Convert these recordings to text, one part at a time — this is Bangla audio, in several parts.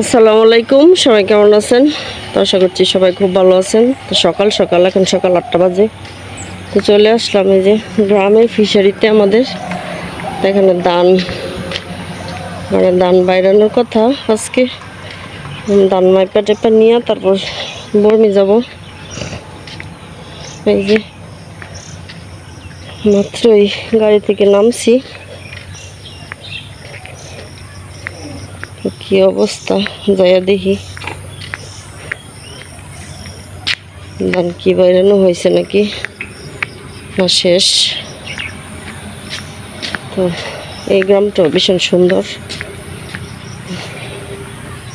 আসসালামু আলাইকুম, সবাই কেমন আছেন? তো আশা করছি সবাই খুব ভালো আছেন। তো সকাল সকাল, এখন সকাল আটটা বাজে। তো চলে আসলাম এই যে গ্রামের ফিশারিতে আমাদের। এখানে দান মানে দান বাইরানোর কথা আজকে। দান মাইপা টেপা নিয়ে তারপর বর্মি যাব। এই যে মাত্রই গাড়ি থেকে নামছি। কি অবস্থা? যাইয়া দেখি। ধান কি বাইরানো হয়েছে নাকি? না, শেষ। তো, এই গ্রামটা ভীষণ সুন্দর।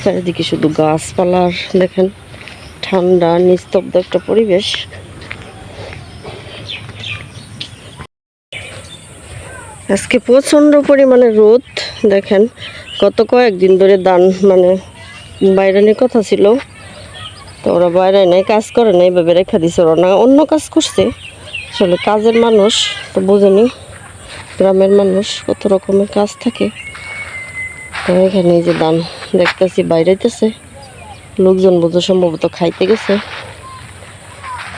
চারিদিকে শুধু গাছপালার দেখেন, ঠান্ডা, নিস্তব্ধ একটা পরিবেশ। আজকে প্রচণ্ড পরিমাণে রোদ, দেখেন। গত কয়েকদিন ধরে দান মানে বাইরানির কথা ছিল। তো ওরা বাইরে নাই, কাজ করে নাই, এভাবে রেখা দিছে। ওরা না, অন্য কাজ করছে। আসলে কাজের মানুষ, তো বোঝেনি। গ্রামের মানুষ কত রকমের কাজ থাকে। তো এখানে যে দান দেখতেছি বাইরেতেছে লোকজন বুঝো সম্ভবত খাইতে গেছে।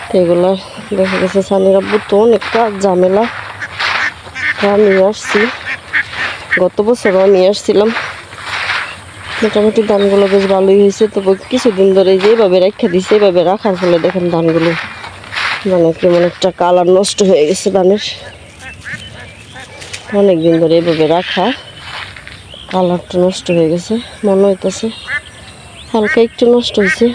তো এগুলা দেখা গেছে, সানির আব্বু তো অনেক কাজ ঝামেলা আমি আসছি। গত বছরও আমি আসছিলাম। মোটামুটি ধানগুলো বেশ ভালোই হয়েছে। তবে কিছুদিন ধরে যেভাবে রেখে দিছে এইভাবে রাখার ফলে দেখেন ধানগুলো মানে কেমন একটা কালার নষ্ট হয়ে গেছে ধানের। অনেক দিন ধরে এইভাবে রাখা কালারটা নষ্ট হয়ে গেছে, মনে হইতেছে হালকা একটু নষ্ট হয়েছে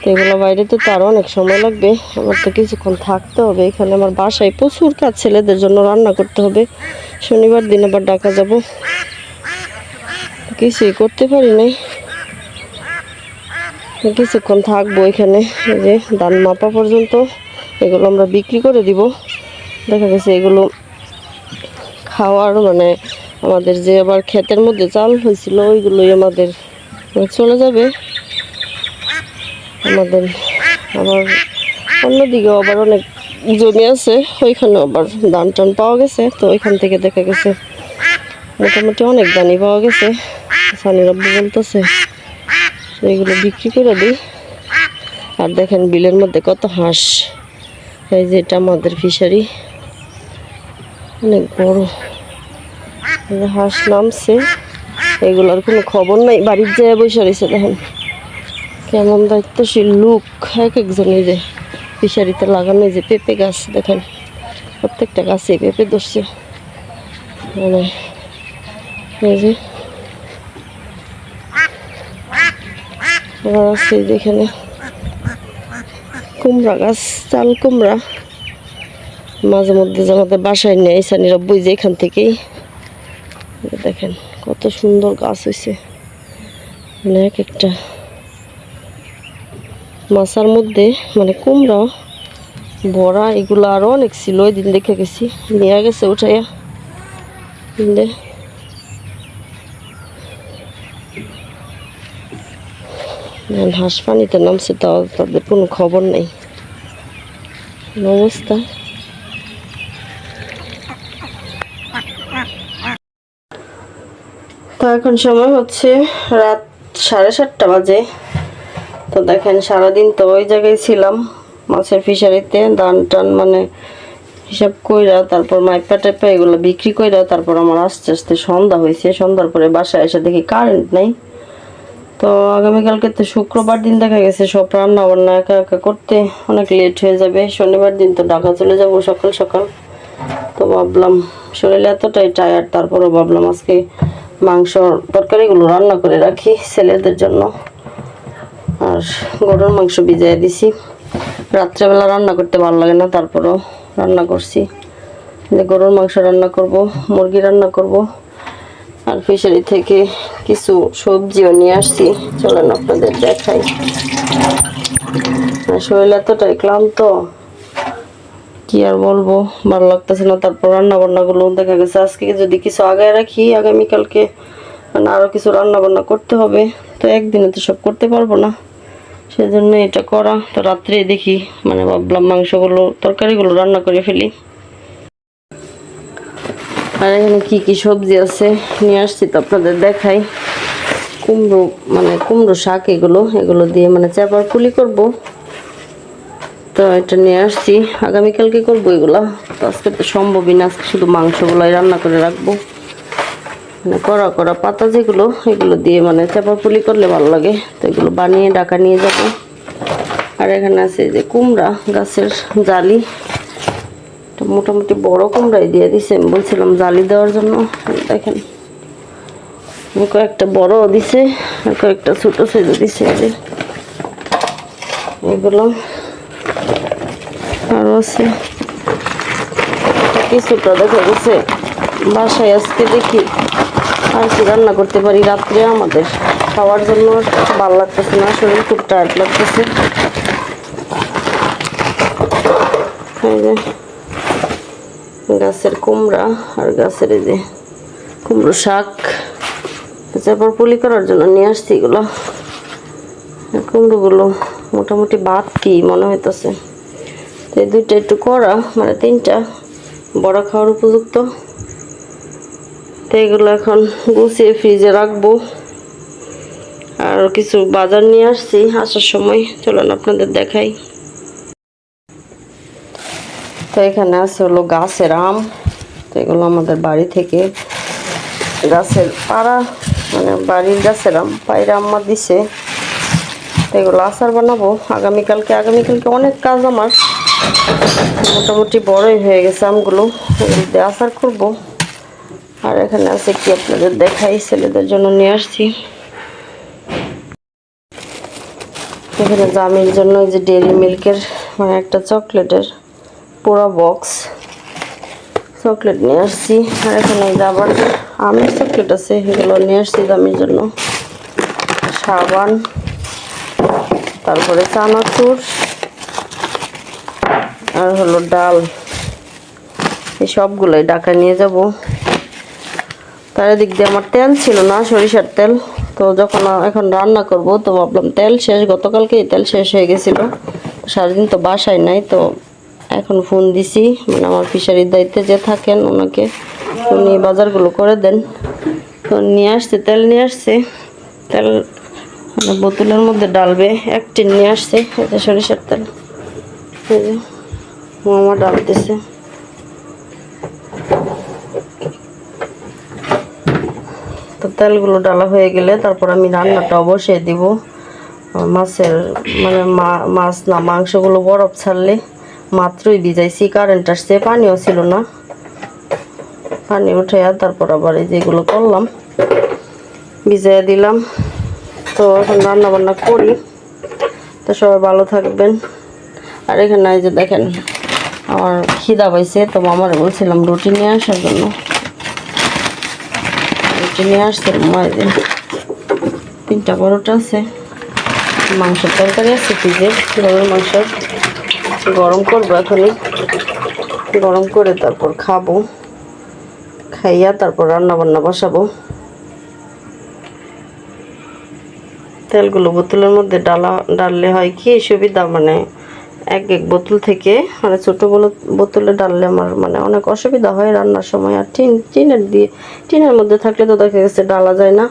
তো এগুলো বাইরেতে তো তার অনেক সময় লাগবে, আমার তো কিছুক্ষণ থাকতে হবে। এখানে আমার বাসায় প্রচুর কাজ, ছেলেদের জন্য রান্না করতে হবে। শনিবার দিন আবার ডাকা যাব। কিছুই করতে পারি নাই। কিছুক্ষণ থাকব এখানে যে ধান মাপা পর্যন্ত, এগুলো আমরা বিক্রি করে দিব। দেখা গেছে এগুলো খাওয়ার মানে আমাদের যে আবার ক্ষেতের মধ্যে চাল হয়েছিল, ওইগুলোই আমাদের চলে যাবে। আমাদের আবার অন্যদিকেও আবার অনেক জমি আছে ওইখানে আবার ধান টান পাওয়া গেছে। তো ওইখান থেকে দেখা গেছে মোটামুটি অনেক ধানই পাওয়া গেছে। সানির আব্বু বলতেছে, এগুলো বিক্রি করে দিই আর দেখেন বিলের মধ্যে কত হাঁস। এই যে এটা আমাদের ফিশারি। অনেক বড়। হাঁস নামছে। এগুলোর কোনো খবর নাই। বাড়ির যায় বসে রয়েছে, দেখেন। কেমন দায়িত্বশীল লুক। এক একজন এই যে ফিশারিতে লাগানো যে পেঁপে গাছ, দেখেন। প্রত্যেকটা গাছে পেঁপে ধরছে। মানে এই যে আবার আছে এই যে এখানে কুমড়া গাছ, চাল কুমড়া। মাঝে মধ্যে আমাদের বাসায় নেয় সানিরা বই যে এখান থেকেই। দেখেন, কত সুন্দর গাছ হয়েছে মানে এক একটা মাছার মধ্যে মানে কুমড়া, বড়া, এগুলো আরও অনেক ছিল। ওই দিন দেখে গেছি। নিয়ে গেছে উঠাইয়া। বুঝলে হাঁস পানিতে নামছে, তাও তাদের কোনো খবর নেই। অবস্থা? তো এখন সময় হচ্ছে রাত সাড়ে সাতটা বাজে। তো দেখেন, সারাদিন তো ওই জায়গায় ছিলাম, মাছের ফিশারিতে দান টান মানে হিসাব কইরা, তারপর মাইপা টাইপা এগুলো বিক্রি কইরা, তারপর আমার আস্তে আস্তে সন্ধ্যা হয়েছে সন্ধ্যার পরে বাসায় এসে দেখি কারেন্ট নেই। তো আগামীকালকে তো শুক্রবার দিন দেখা গেছে, সব রান্না বান্না একা একা করতে অনেক লেট হয়ে যাবে। শনিবার দিন তো ঢাকা চলে যাব সকাল সকাল। তো ভাবলাম, শরীরে এতটাই টায়ার্ড তারপরও ভাবলাম আজকে মাংস তরকারিগুলো রান্না করে রাখি ছেলেদের জন্য। আর গরুর মাংস ভিজাই দিছি। রাত্রেবেলা রান্না করতে ভালো লাগে না, তারপরও রান্না করছি। যে গরুর মাংস রান্না করব, মুরগি রান্না করব। আর ফিশারি থেকে কিছু সবজিও নিয়ে আসছি। চলেন আপনাদের দেখাই। শরীর এতটাই ক্লান্ত, কি আর বলব? ভালো লাগতেছে না। তারপর রান্না বান্নাগুলো দেখা গেছে। আজকে যদি কিছু আগায় রাখি, আগামীকালকে মানে আরও কিছু রান্না বান্না করতে হবে। তো একদিনে তো সব করতে পারব না। সেজন্য এটা করা। তো রাত্রে দেখি মানে ভাবলাম মাংসগুলো, তরকারিগুলো রান্না করে ফেলি। আর এখানে কি কি সবজি আছে? নিয়ে আসছি তো আপনাদের দেখাই। কুমড়ো মানে কুমড়ো শাক এগুলো এগুলো দিয়ে মানে চাপার পুলি করব। তো এটা নিয়ে আসছি। আগামীকালকে করব এগুলো। তো আজকে তো সম্ভবই না, আজকে শুধু মাংসগুলোই রান্না করে রাখব। মানে কড়া কড়া পাতা যেগুলো, এগুলো দিয়ে মানে চাপা পুলি করলে ভালো লাগে। তো এগুলো বানিয়ে ডাকা নিয়ে যাব। আর এখানে আছে যে কুমড়া গাছের জালি। মোটামুটি বড় কুমড়াই দিয়ে দিছে। বলছিলাম জালি দেওয়ার জন্য। দেখেন কয়েকটা বড় দিছে, আর কয়েকটা ছোট সাইজও দিছে এগুলো আরও আছে। কিছুটা দেখা গেছে। বাসায় আজকে দেখি আর কি রান্না করতে পারি রাত্রে আমাদের। খাওয়ার জন্য ভালো লাগতেছে না, শরীর খুব টায়ার্ড লাগতেছে। গাছের কুমড়া আর গাছের এই যে কুমড়ো শাক। তারপর পুলি করার জন্য নিয়ে আসছি এগুলো। কুমড়োগুলো মোটামুটি বাতি মনে হইতেছে। তো এই দুইটা একটু করা মানে তিনটা বড় খাওয়ার উপযুক্ত। তো এগুলো এখন গুছিয়ে ফ্রিজে রাখব। আর কিছু বাজার নিয়ে আসছি আসার সময়। চলুন আপনাদের দেখাই। তো এখানে আছে হলো গাছের আম। তো এগুলো আমাদের বাড়ি থেকে গাছের পাড়া মানে বাড়ির গাছের আম, পায়রা আম্মা দিছে। তো এগুলো আচার বানাবো। আগামীকালকে আগামীকালকে অনেক কাজ আমার। মোটামুটি বড়ই হয়ে গেছে আমগুলো। এগুলো দিয়ে আচার করব। আর এখানে আছে কি আপনাদের দেখাই, ছেলেদের জন্য নিয়ে আসছি। এখানে জামির জন্য যে ডেয়ারি মিল্কের মানে একটা চকলেটের পুরো বক্স চকলেট নিয়ে আসছি। আর এখানে আবার আমের চকলেট আছে, এগুলো নিয়ে আসছি জামির জন্য। সাবান, তারপরে চানাচুর, আর হলো ডাল। এই সবগুলোই ডাকা নিয়ে যাব। তার দিক দিয়ে আমার তেল ছিল না, সরিষার তেল। তো যখন এখন রান্না করব, তো ভাবলাম তেল শেষ। গতকালকেই তেল শেষ হয়ে গেছিল। সারাদিন তো বাসায় নাই, তো এখন ফোন দিছি মানে আমার ফিশারির দায়িত্বে যে থাকেন ওনাকে, উনি বাজারগুলো করে দেন। তো নিয়ে আসছে, তেল নিয়ে আসছে। তেল মানে বোতলের মধ্যে ডালবে, এক টিন নিয়ে আসছে, এটা সরিষার তেল। এই যে, মামা ডালতেছে। তো তেলগুলো ডালা হয়ে গেলে তারপর আমি রান্নাটা অবশ্যই দিব। মাছের মানে মাছ না, মাংসগুলো বরফ ছাড়লে। মাত্রই ভিজাইছি কারেন্ট আসছে, পানিও ছিল না। পানি উঠে তারপর আবার এই যেগুলো করলাম, ভিজাইয়া দিলাম। তো এখন রান্না বান্না করি। তো সবাই ভালো থাকবেন। আর এখানে এই যে দেখেন, আমার খিদা পাইছে, তো মামারে বলছিলাম রুটি নিয়ে আসার জন্য। রুটি নিয়ে আসছে মায়ের তিনটা পরোটা আছে, মাংসের তরকারি আছে ফ্রিজে গরুর মাংস? গরম করব এখনই গরম করে তারপর খাব। খাইয়া তারপর রান্না বান্না বসাবো। তেলগুলো বোতলের মধ্যে ডালা ডাললে হয় কি, সুবিধা মানে এক এক বোতল থেকে মানে ছোটো বোতলে ডাললে আমার মানে অনেক অসুবিধা হয় রান্নার সময়। আর টিন টিনের দিয়ে টিনের মধ্যে থাকলে তো দেখা গেছে ডালা যায় না।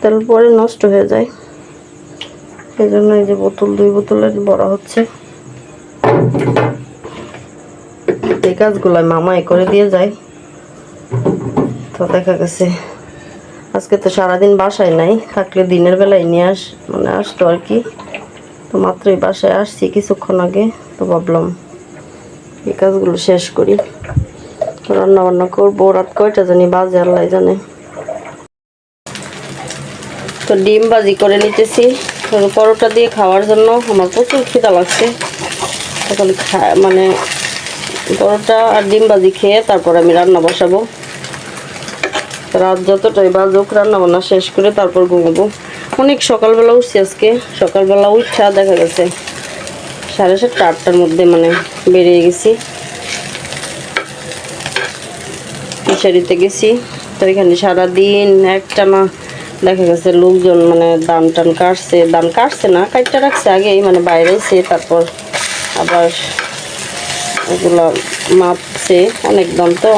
তেল পরে নষ্ট হয়ে যায়। এই জন্য এই যে বোতল, দুই বোতলের বড় হচ্ছে। এই কাজগুলো মামাই করে দিয়ে যায়। তো দেখা গেছে, আজকে তো সারাদিন বাসায় নাই, থাকলে দিনের বেলায় নিয়ে আস মানে আসতো আর কি। তো মাত্রই বাসায় আসছি কিছুক্ষণ আগে, তো ভাবলাম এই কাজগুলো শেষ করি। রান্না বান্না করব, রাত কয়টা জানি বাজে, আল্লাহ জানে। তো ডিম বাজি করে নিতেছি। পরোটা দিয়ে খাওয়ার জন্য আমার প্রচুর খিদা লাগছে। তখন মানে পরোটা আর ডিম বাজি খেয়ে তারপর আমি রান্না বসাবো। রাত যতটাই বাজুক রান্না বান্না শেষ করে তারপর ঘুমাবো। অনেক সকালবেলা উঠছি আজকে। সকালবেলা উঠা দেখা গেছে, সাড়ে সাতটা, আটটার মধ্যে মানে বেরিয়ে গেছি। ফিশারিতে গেছি। তো এখানে সারাদিন একটা না দেখা গেছে, লোকজন মানে দান টান কাটছে। দান কাটছে না কাটটা রাখছে আগেই মানে বাইরেছে তারপর আবার এগুলো মাপছে অনেক দাম তো।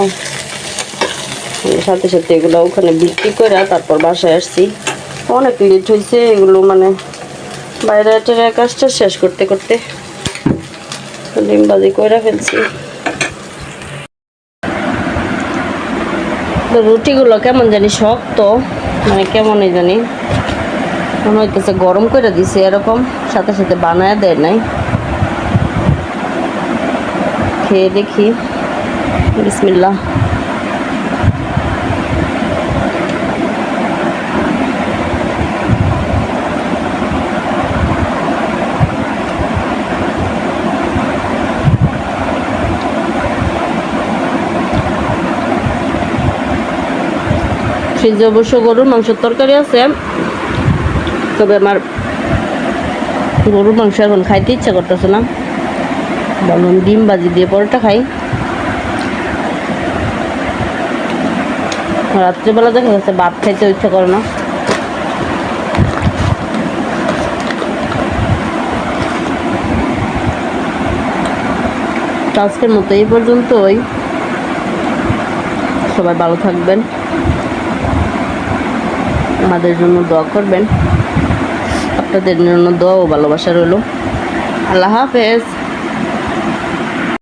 সাথে সাথে এগুলো ওখানে বিক্রি করে তারপর বাসায় আসছি। অনেক লেট হয়েছে এগুলো মানে বাইরে কাজটা শেষ করতে করতে। ডিম বাজি করে ফেলছি। রুটিগুলো কেমন জানি শক্ত মানে কেমনই জানি। মনে হইতেছে গরম করে দিছে এরকম, সাথে সাথে বানায় দেয় নাই। খেয়ে দেখি। বিসমিল্লা ফ্রিজে অবশ্য গরুর মাংসের তরকারি আছে। তবে আমার গরুর মাংস এখন খাইতে ইচ্ছা করতেছে না। বলুন ডিম বাজি দিয়ে পরোটা খাই। রাত্রিবেলা দেখা যাচ্ছে ভাত খাইতে ইচ্ছা করে না। আজকের মতো এই পর্যন্তই। সবাই ভালো থাকবেন। আমাদের জন্য দোয়া করবেন। আপনাদের জন্য দোয়া ও ভালোবাসা রইল। আল্লাহ হাফেজ।